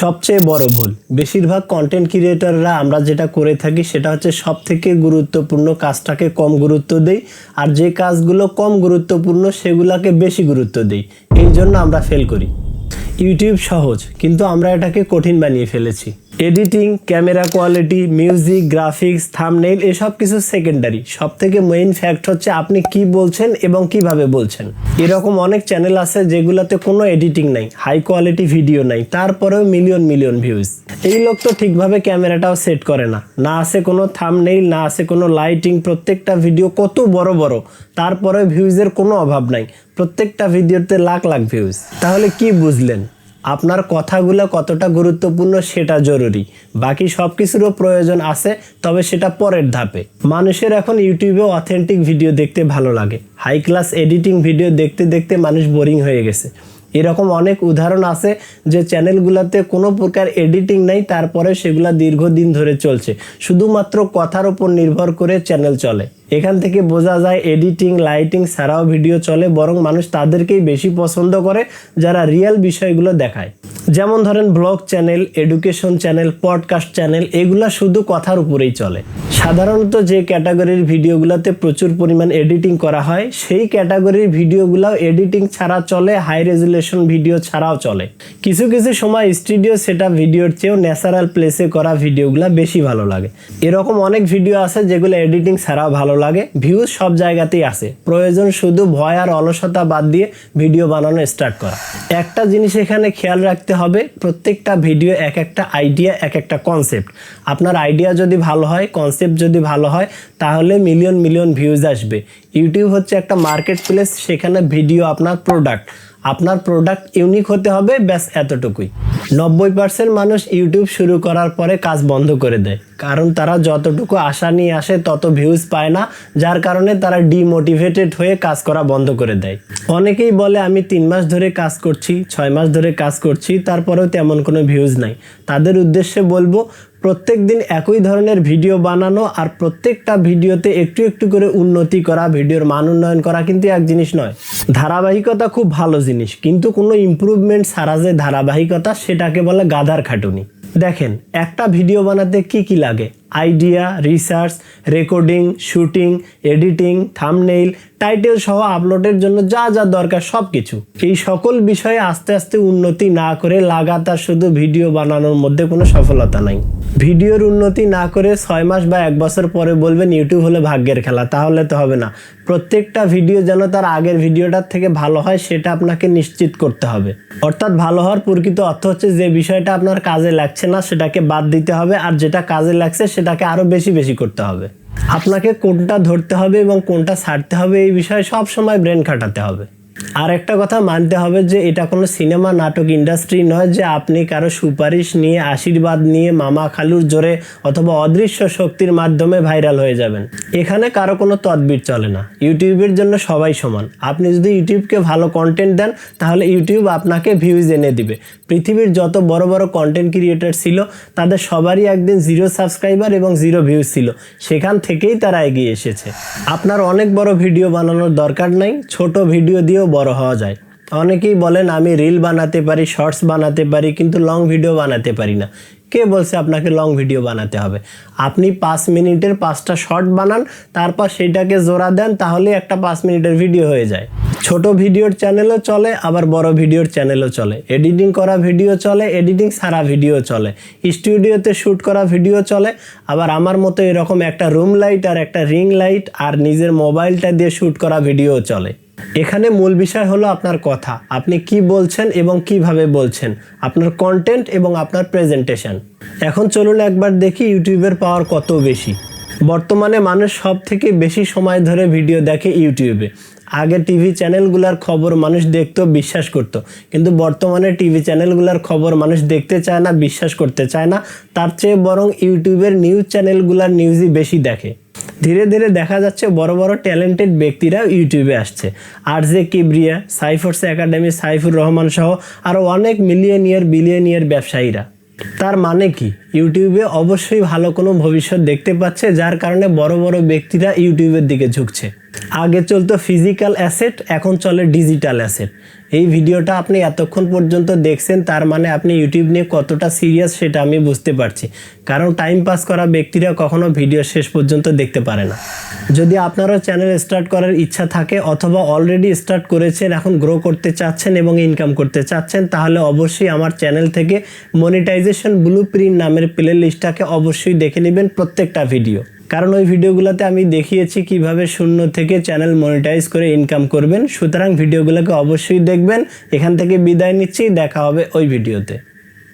সবচেয়ে বড় ভুল। বেশিরভাগ কন্টেন্ট ক্রিয়েটাররা আমরা যেটা করে থাকি সেটা হচ্ছে সব থেকে গুরুত্বপূর্ণ কাজটাকে কম গুরুত্ব দেই, আর যে কাজগুলো কম গুরুত্বপূর্ণ সেগুলোকে বেশি গুরুত্ব দেই। এই জন্য আমরা ফেল করি। ইউটিউব সহজ, কিন্তু আমরা এটাকে কঠিন বানিয়ে ফেলেছি। Editing, camera quality, music, graphics, thumbnail এসব কিছু সেকেন্ডারি সব থেকে মেইন ফ্যাক্ট হচ্ছে আপনি কি বলছেন এবং কীভাবে বলছেন। এরকম অনেক চ্যানেল আছে যেগুলোতে কোনো এডিটিং নাই হাই কোয়ালিটি ভিডিও নাই, তারপরেও মিলিয়ন মিলিয়ন ভিউজ এই লোক তো ঠিকভাবে ক্যামেরাটাও সেট করে না। না আছে কোনো থামনেইল না আছে কোনো লাইটিং প্রত্যেকটা ভিডিও কত বড় বড় তারপরে ভিউজের কোনো অভাব নাই। প্রত্যেকটা ভিডিওতে লাখ লাখ ভিউজ তাহলে কি বুঝলেন? আপনার কথাগুলো কতটা গুরুত্বপূর্ণ সেটা জরুরি। বাকি সব কিছুরও প্রয়োজন আছে, তবে সেটা পরের ধাপে। মানুষের এখন ইউটিউবে অথেন্টিক ভিডিও দেখতে ভালো লাগে। হাই ক্লাস এডিটিং ভিডিও দেখতে দেখতে মানুষ বোরিং হয়ে গেছে। এরকম অনেক উদাহরণ আছে যে চ্যানেলগুলোতে কোনো প্রকার এডিটিং নাই তারপরে সেগুলো দীর্ঘদিন ধরে চলছে। শুধুমাত্র কথার ওপর নির্ভর করে চ্যানেল চলে। এখান থেকে বোঝা যায় এডিটিং, লাইটিং ছাড়াও ভিডিও চলে, বরং মানুষ তাদেরকেই বেশি পছন্দ করে যারা রিয়েল বিষয়গুলো দেখায়। যেমন ধরেন blog channel, education channel, podcast channel, এগুলা শুধু কথার উপরেই চলে। সাধারণত যে ক্যাটাগরির ভিডিওগুলোতে প্রচুর পরিমাণ এডিটিং করা হয়, সেই ক্যাটাগরির ভিডিওগুলো এডিটিং ছাড়া চলে, হাই রেজুলেশন ভিডিও ছাড়াও চলে। কিছু কিছু সময় স্টুডিও সেটা ভিডিওর চেয়েও ন্যাচারাল প্লেসে করা ভিডিওগুলো বেশি ভালো লাগে। এরকম অনেক ভিডিও আছে যেগুলো এডিটিং ছাড়াও ভালো লাগে, ভিউজ সব জায়গাতেই আছে। প্রয়োজন শুধু ভয় আর অলসতা বাদ দিয়ে ভিডিও বানানো স্টার্ট করা। একটা জিনিস এখানে খেয়াল রাখতে হবে প্রত্যেকটা ভিডিও এক একটা আইডিয়া এক একটা কনসেপ্ট আপনার আইডিয়া যদি ভালো হয় কনসেপ্ট যদি ভালো হয়, তাহলে মিলিয়ন মিলিয়ন ভিউজ আসবে। ইউটিউব হচ্ছে একটা মার্কেট প্লেস সেখানে ভিডিও আপনার প্রোডাক্ট আপনার প্রোডাক্ট ইউনিক হতে হবে, ব্যাস এতটুকুই। নব্বই পার্সেন্ট মানুষ ইউটিউব শুরু করার পরে কাজ বন্ধ করে দেয়। কারণ তারা যতটুকু আশা নিয়ে আসে, তত ভিউজ পায় না, যার কারণে তারা ডিমোটিভেটেড হয়ে কাজ করা বন্ধ করে দেয়। অনেকেই বলে, আমি তিন মাস ধরে কাজ করছি, ছয় মাস ধরে কাজ করছি, তারপরেও তেমন কোনো ভিউজ নাই। তাদের উদ্দেশ্যে বলব, প্রত্যেক দিন একই ধরনের ভিডিও বানানো আর প্রত্যেকটা ভিডিওতে একটু একটু করে উন্নতি করা ভিডিওর মান উন্নয়ন করা কিন্তু এক জিনিস নয়। ধারাবাহিকতা খুব ভালো জিনিস, কিন্তু কোনো ইম্প্রুভমেন্ট ছাড়া যে ধারাবাহিকতা সেটাকে বলে গাধার খাটুনি। দেখেন, একটা ভিডিও বানাতে কি কি লাগে? Idea research recording shooting editing thumbnail title সহ আপলোডের জন্য যা যা দরকার সব কিছু এই সকল বিষয়ে আস্তে আস্তে উন্নতি না করে লাগাতার শুধু ভিডিও বানানোর মধ্যে কোনো সফলতা নাই। ভিডিওর উন্নতি না করে ছয় মাস বা এক বছর পরে বলবেন ইউটিউব হলে ভাগ্যের খেলা, তাহলে তো হবে না। প্রত্যেকটা ভিডিও যেন তার আগের ভিডিওটার থেকে ভালো হয়, সেটা আপনাকে নিশ্চিত করতে হবে। অর্থাৎ ভালো হওয়ার প্রকৃত অর্থ হচ্ছে যে বিষয়টা আপনার কাজে লাগছে না, সেটাকে বাদ দিতে হবে, আর যেটা কাজে লাগছে সেটাকে আরও বেশি বেশি করতে হবে। আপনাকে কোনটা ধরতে হবে এবং কোনটা ছাড়তে হবে এই বিষয়ে সব সময় ব্রেন খাটাতে হবে। আর একটা কথা মানতে হবে যে এটা কোনো সিনেমা, নাটক, ইন্ডাস্ট্রি নয় যে আপনি কারও সুপারিশ নিয়ে, আশীর্বাদ নিয়ে, মামা খালুর জোরে অথবা অদৃশ্য শক্তির মাধ্যমে ভাইরাল হয়ে যাবেন। এখানে কারও কোনো তদবির চলে না। ইউটিউবের জন্য সবাই সমান। আপনি যদি ইউটিউবকে ভালো কন্টেন্ট দেন, তাহলে ইউটিউব আপনাকে ভিউজ এনে দিবে। পৃথিবীর যত বড় বড় কন্টেন্ট ক্রিয়েটর ছিল, তাদের সবারই একদিন জিরো সাবস্ক্রাইবার এবং জিরো ভিউজ ছিল। সেখান থেকেই তারা এগিয়ে এসেছে। আপনার অনেক বড় ভিডিও বানানোর দরকার নাই। ছোট ভিডিও দিয়েও বড় হওয়া যায়। অনেকেই বলেন, আমি রিল বানাতে পারি, শর্টস বানাতে পারি, কিন্তু লং ভিডিও বানাতে পারি না। কে বলছে, আপনাকে লং ভিডিও বানাতে হবে। আপনি পাঁচ মিনিটের পাঁচটা শর্ট বানান, তারপর সেটাকে জোড়া দেন, তাহলে একটা পাঁচ মিনিটের ভিডিও হয়ে যায়। ছোট ভিডিওর চ্যানেলও চলে, আবার বড় ভিডিওর চ্যানেলও চলে। এডিটিং করা ভিডিও চলে, এডিটিং সারা ভিডিও চলে। স্টুডিওতে শ্যুট করা ভিডিও চলে, আবার আমার মতো এরকম একটা রুম লাইট আর একটা রিং লাইট আর নিজের মোবাইলটা দিয়ে শ্যুট করা ভিডিও চলে। এখানে মূল বিষয় হলো আপনার কথা। আপনি কি বলছেন এবং কীভাবে বলছেন? আপনার কন্টেন্ট এবং আপনার প্রেজেন্টেশন এখন চলুন একবার দেখি ইউটিউবের পাওয়ার কত বেশি। বর্তমানে মানুষ সব থেকে বেশি সময় ধরে ভিডিও দেখে ইউটিউবে। আগে টিভি চ্যানেলগুলোর খবর মানুষ দেখতো, বিশ্বাস করত। কিন্তু বর্তমানে টিভি চ্যানেলগুলোর খবর মানুষ দেখতে চায় না, বিশ্বাস করতে চায় না। তার চেয়ে বরং ইউটিউবের নিউজ চ্যানেলগুলোর নিউজই বেশি দেখে। ধীরে ধীরে দেখা যাচ্ছে বড় বড় ট্যালেন্টেড ব্যক্তিরা ইউটিউবে আসছে। R J Kibria Saifurs academy, Saifur Rahman সহ আরও অনেক মিলিয়নিয়ার বিলিয়নিয়ার ব্যবসায়ীরা। তার মানে কি? ইউটিউবে অবশ্যই ভালো কোনো ভবিষ্যৎ দেখতে পাচ্ছে, যার কারণে বড় বড় ব্যক্তিরা ইউটিউবের দিকে ঝুঁকছে। আগে চলতো ফিজিক্যাল অ্যাসেট এখন চলে ডিজিটাল অ্যাসেট এই ভিডিওটা আপনি এতক্ষণ পর্যন্ত দেখছেন, তার মানে আপনি ইউটিউব নিয়ে কতটা সিরিয়াস সেটা আমি বুঝতে পারছি। কারণ টাইম পাস করা ব্যক্তিরা কখনো ভিডিও শেষ পর্যন্ত দেখতে পারে না। যদি আপনারও চ্যানেল স্টার্ট করার ইচ্ছা থাকে অথবা অলরেডি স্টার্ট করেছেন, এখন গ্রো করতে চাচ্ছেন এবং ইনকাম করতে চাচ্ছেন, তাহলে অবশ্যই আমার চ্যানেল থেকে মনিটাইজেশন ব্লু প্রিন্ট নামের প্লে লিস্টটাকে অবশ্যই দেখে নেবেন প্রত্যেকটা ভিডিও কারণ ওই ভিডিওগুলোতে আমি দেখিয়েছি কীভাবে শূন্য থেকে চ্যানেল মনিটাইজ করে ইনকাম করবেন। সুতরাং ভিডিওগুলোকে অবশ্যই দেখবেন। এখান থেকে বিদায় নিচ্ছি। দেখা হবে ওই ভিডিওতে।